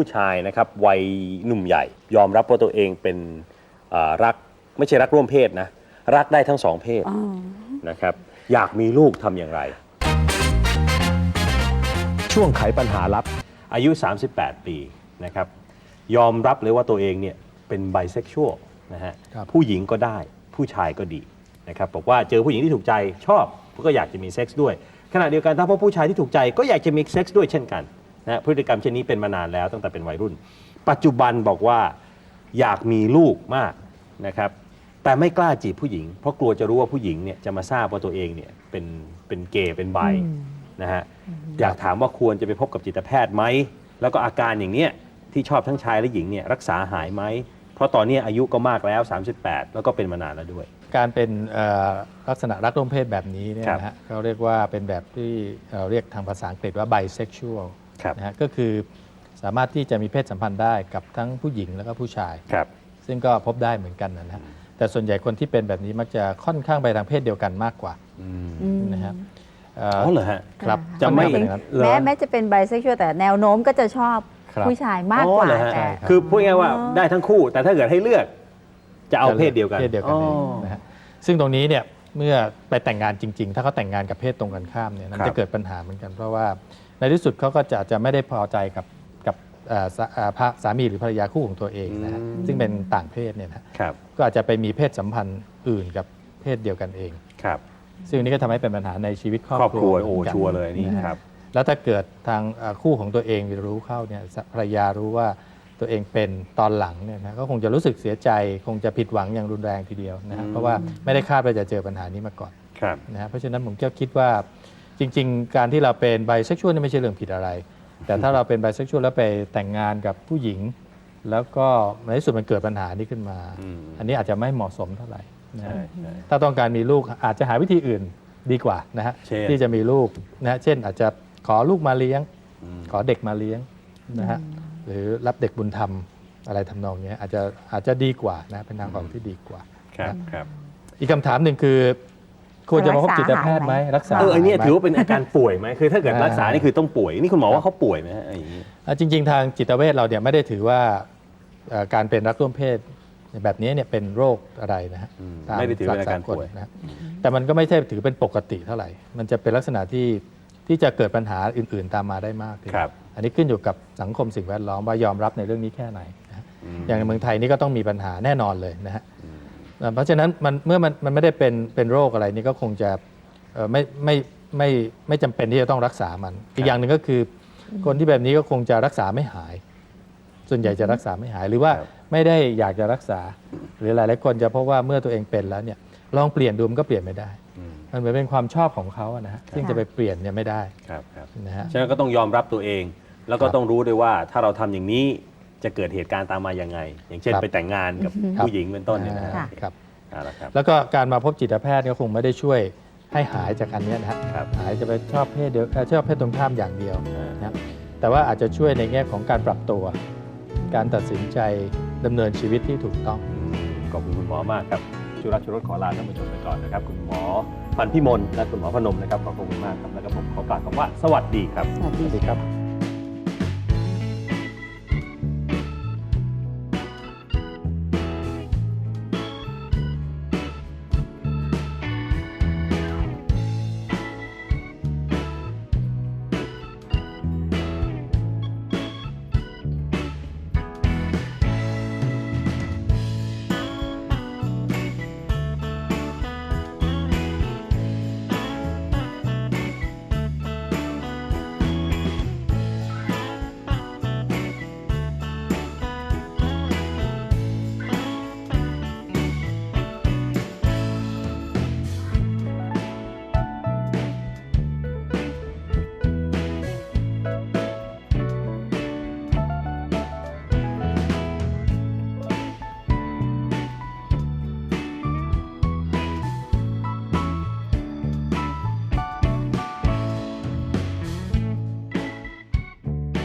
ผู้ชายนะครับวัยหนุ่มใหญ่ ยอมรับว่าตัวเองเป็นอ่ารักไม่ใช่รักร่วมเพศนะ รักได้ทั้งสองเพศอ๋อนะครับ อยากมีลูกทำอย่างไร ช่วงไขปัญหาลับอายุ 38 ปีนะครับ ยอมรับเลยว่าตัวเองเนี่ยเป็นไบเซ็กชวลนะฮะครับ ผู้หญิงก็ได้ผู้ชายก็ดีนะครับบอกว่าเจอผู้หญิงที่ถูกใจชอบก็อยากจะมีเซ็กซ์ด้วย ขณะเดียวกันถ้าพบผู้ชายที่ถูกใจก็อยากจะมีเซ็กซ์ด้วยเช่นกัน นะฮะพฤติกรรมเช่นนี้เป็นมานานแล้วตั้งแต่เป็นวัยรุ่น ปัจจุบันบอกว่าอยากมีลูกมากนะครับแต่ไม่กล้าจีบผู้หญิง เพราะกลัวจะรู้ว่าผู้หญิงเนี่ยจะมาทราบว่าตัวเองเนี่ยเป็นเป็นเกย์เป็นไบนะฮะอยากถามว่าควรจะไปพบกับจิตแพทย์ไหมแล้วก็อาการอย่างเนี้ยที่ชอบทั้งชายและหญิงเนี่ยรักษาหายไหมเพราะตอนนี้อายุก็มากแล้ว 38 แล้วก็เป็นมานานแล้วด้วย การเป็นเอ่อลักษณะรักร่วมเพศแบบนี้เนี่ยครับนะฮะเขาเรียกว่าเป็นแบบที่เอ่อเรียกทางภาษาอังกฤษว่า bisexual ครับ นะฮะก็คือสามารถที่จะมีเพศสัมพันธ์ได้กับทั้งผู้หญิงแล้วก็ผู้ชาย ครับ ซึ่งก็พบได้เหมือนกันนะฮะแต่ส่วนใหญ่คนที่เป็นแบบนี้มักจะค่อนข้างไปทางเพศเดียวกันมากกว่าอืมอืมนะครับเอ่อ๋ออเหรอฮะ ครับจะไม่ ค่อนข้างเป็นอย่างนั้น เหรอแม้แม้จะเป็นไบเซ็กชวลแต่แนวโน้มก็จะชอบครับ ผู้ชายมากกว่าอ๋อเหรอฮะแต่ คือพูดง่ายๆว่าได้ทั้งคู่ แต่ถ้าเกิดให้เลือก จะเอาเพศเดียวกันเพศเดียวกันเองอ๋อ นะฮะซึ่งตรงนี้เนี่ยเมื่อไปแต่งงานจริง ๆ ถ้าเขาแต่งงานกับเพศตรงกันข้ามเนี่ยมันครับจะเกิดปัญหาเหมือนกัน เพราะว่า ในที่สุดเขาก็จะจะไม่ได้พอใจกับกับเอ่อสาเอ่อพระสามีหรือภรรยาคู่ของตัวเองนะฮะอืม ซึ่งเป็นต่างเพศเนี่ยนะครับก็อาจจะไปมีเพศสัมพันธ์อื่นกับเพศเดียวกันเอง ครับซึ่งอันนี้ก็ทำให้เป็นปัญหาในชีวิตครอบครอบครัวหโอ้มืนกันชัวร์เลยนี่นะฮะ ครับ แล้วถ้าเกิดทางเอ่อคู่ของตัวเองรู้เข้าเนี่ยภรรยารู้ว่าตัวเองเป็นตอนหลังเนี่ยนะก็คงจะรู้สึกเสียใจ คงจะผิดหวังอย่างรุนแรงทีเดียวนะฮะอืม เพราะว่าไม่ได้คาดว่าจะเจอปัญหานี้มาก่อนครับ นะฮะเพราะฉะนั้นผมก็คิดว่า จริง ๆ การที่เราเป็นไบเซ็กชวลนี่ไม่ใช่เรื่องผิดอะไร แต่ถ้าเราเป็นไบเซ็กชวลแล้วไปแต่งงานกับผู้หญิง แล้วก็ในที่สุดมันเกิดปัญหานี้ขึ้นมาอืมอันนี้อาจจะไม่เหมาะสมเท่าไหร่นะใช่ฮะใช่ถ้าต้องการมีลูกอาจจะหาวิธีอื่นดีกว่านะฮะเช่น ที่จะมีลูกนะฮะเช่นอาจจะขอลูกมาเลี้ยงอืมขอเด็กมาเลี้ยงนะฮะหรือรับเด็กบุญธรรมอะไรทำนองเนี้ยอาจจะอาจจะดีกว่านะเป็นทางออกที่ดีกว่า ครับครับ อีกคำถามหนึ่งคือ ควรจะมาพบจิตแพทย์ไหมรักษาเอออันเนี้ยไหมถือว่าเป็นอาการป่วยไหมคือถ้าเกิดอ่ารักษานี่คือต้องป่วยนี่คุณหมอว่าเขาป่วยไหมฮะอย่างนี้อะจริง ๆ ทางจิตเวชเราเนี่ยไม่ได้ถือว่าเอ่อการเป็นรักร่วมเพศแบบนี้เนี่ยเป็นโรคอะไรนะฮะอืมตามไม่ได้ถือเป็นอาการหลัป่วยสนะฮะแต่มันก็ไม่ใช่ถือเป็นปกติเท่าไหร่ มันจะเป็นลักษณะที่ที่จะเกิดปัญหาอื่น ๆ ตามมาได้มากทีเดียวครับ อันนี้ขึ้นอยู่กับสังคมสิ่งแวดล้อมว่ายอมรับในเรื่องนี้แค่ไหนนะฮะมอย่างในเมืองไทยนี่ก็ต้องมีปัญหาแน่นอนเลยนะฮะ เอ่อเพราะฉะนั้นมันเมื่อมันมันไม่ได้เป็นเป็นโรคอะไรนี่ก็คงจะเอ่อไม่ไม่ไม่ไม่จำเป็นที่จะต้องรักษามัน อีกอย่างหนึ่งก็คือ คนที่แบบนี้ก็คงจะรักษาไม่หาย ส่วนใหญ่จะรักษาไม่หายหรือว่าครับไม่ได้อยากจะรักษา หรือหลายๆคนจะพบว่าเมื่อตัวเองเป็นแล้วเนี่ยลองเปลี่ยนดูมันก็เปลี่ยนไม่ได้อืมมันเหมือนเป็นความชอบของเขาอะนะฮะซึ่งจะไปเปลี่ยนเนี่ยไม่ได้ครับครับนะฮะฉะนั้นก็ต้องยอมรับตัวเอง แล้วก็ครับต้องรู้ด้วยว่าถ้าเราทำอย่างนี้ จะเกิดเหตุการณ์ตามมายังไง อย่างเช่นครับ ไปแต่งงานกับครับผู้หญิงเป็นต้นเนี่ยนะฮะอ่าครับ เอาละครับ แล้วก็การมาพบจิตแพทย์ก็คงไม่ได้ช่วยให้หายจากอันเนี้ยนะฮะครับ หายจะไปชอบเพศเดียวเอ่อชอบเพศตรงข้ามอย่างเดียว อ่านะครับแต่ว่าอาจจะช่วยในแง่ของการปรับตัว การตัดสินใจดำเนินชีวิตที่ถูกต้อง อืมขอบคุณคุณหมอมากครับชุรัชชุรสขอลาท่านผู้ชมไปก่อนนะครับ คุณหมอพันพิมลและคุณหมอพนมนะครับขอบคุณมากครับแล้วก็ผมขอกล่าวคำว่าสวัสดีครับ สวัสสดีวัสดีครับ